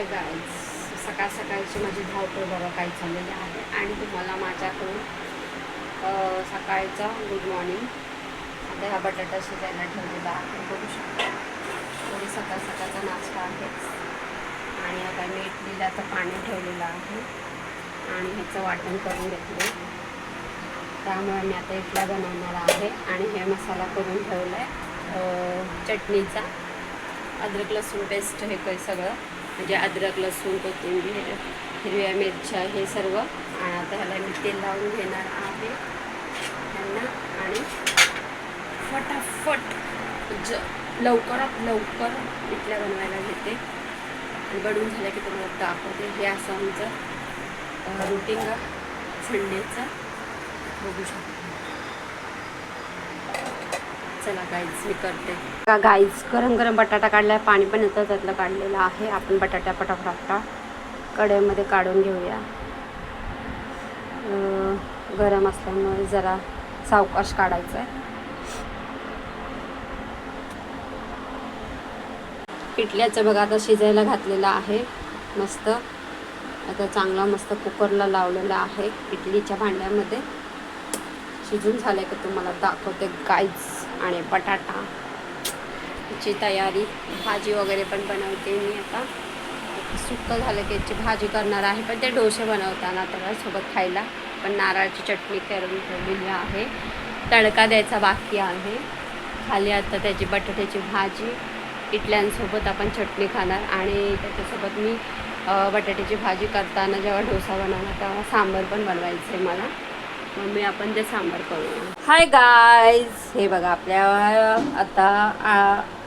Hi guys सकाळ सकाळची माझी धावपळ बघा काय चाललेली आहे. आणि तुम्हाला माझ्याकडून सकाळचा गुड मॉर्निंग आता हा बटाटा शिजायला ठेवलेला आहे. बघू शकता. थोडी सकाळ सकाळचा नाश्ता आहेच आणि आता मी इडलीला पाणी ठेवलेलं आहे. आणि ह्याचं वाटण करून घेतलं त्यामुळे मी आता इडला बनवणार आहे. आणि हे मसाला करून ठेवला आहे चटणीचा. अद्रक लसूण पेस्ट हे काही सगळं. म्हणजे अद्रक लसूण कोथिंबीर हिरव्या मिरच्या हे सर्व आणि आता ह्याला मी तेल लावून घेणार आहे. त्यांना आणि फटाफट ज लवकरात लवकर इथल्या बनवायला घेते. आणि बनवून झालं की तुम्हाला दाखवते. हे असं आमचं रुटीन संडेचं. बघू शकतो. चला गाईज मी करते. का गाईज गरम गरम बटाटा काढलाय. पाणी पण येतं त्यातलं काढलेलं आहे. आपण बटाटा पटापटा कढईमध्ये काढून घेऊया. गरम असल्यामुळे जरा सावकाश काढायचं आहे पिठल्याचं बघा आता शिजायला घातलेलं आहे. मस्त. आता चांगला मस्त कुकरला लावलेला आहे. इडलीच्या भांड्यामध्ये. शिजून झालं आहे की तुम्हाला? दाखवते गाईज आणि बटाटा. ची तयारी. भाजी वगैरे पण बनवते मी आता. सुक्क झालं की याची भाजी करणार आहे पण ते डोसे बनवताना त्याला सोबत खायला. पण नारळाची चटणी करून ठेवलेली आहे. तडका द्यायचा बाकी आहे. खाली आता त्याची बटाट्याची भाजी इडल्यांसोबत आपण चटणी खाणार आणि त्याच्यासोबत मी बटाट्याची भाजी करताना जेव्हा डोसा बनवणार तेव्हा सांबार पण बनवायचं आहे मला. मग मी आपण ते सांबार करूया. हाय गायज हे बघा आपल्या आता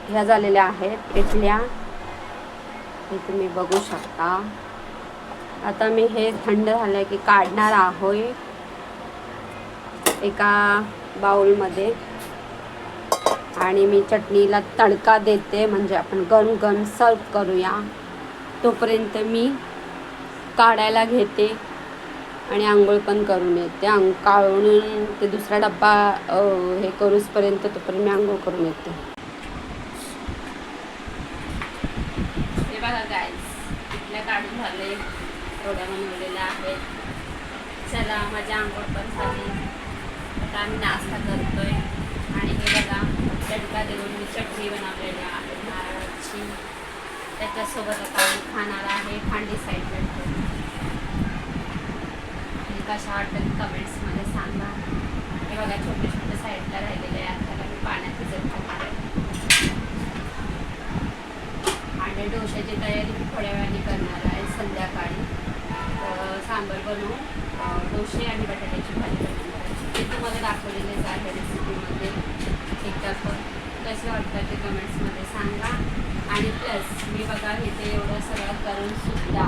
ह्या झालेल्या आहेत. इडल्या हे तुम्ही बघू शकता. आता मी हे थंड झालं की काढणार आहोय. एका बाउलमध्ये. आणि मी चटणीला तडका देते म्हणजे आपण गरम गरम सर्व करूया. तोपर्यंत मी काढायला घेते. आणि आंघोळ पण करून येते. अंग काढून ते दुसरा डब्बा हे करूसपर्यंत तोपर्यंत मी आंघोळ करून येते. हे बघा गाईस इथल्या काढून झाले थोड्या बनवलेल्या आहेत. चला माझ्या आंघोळ पण झाली. आता आम्ही नाश्ता करतोय. आणि हे बघा तडका देऊन मी चटणी बनवलेली आहे नारळाची. त्याच्यासोबत आता आम्ही खाणार आहे खांडी साईड ठेवून. कशा वाटतात कमेंट्समध्ये सांगा. हे बघा छोटे छोटे साईडला राहिलेले आहेत. त्याला मी पाण्यात भिजत घालणार आणि डोश्याची तयारी मी थोड्या वेळाने करणार आहे संध्याकाळी. सांबर बनवून डोसे आणि बटाट्याची भाजी बनवणार आहे. ते तुम्हाला दाखवलेलेच आहे रेसिपीमध्ये एकदा पण कसे वाटतात ते कमेंट्समध्ये सांगा. आणि प्लस मी बघा हे ते एवढं सगळं करून सुद्धा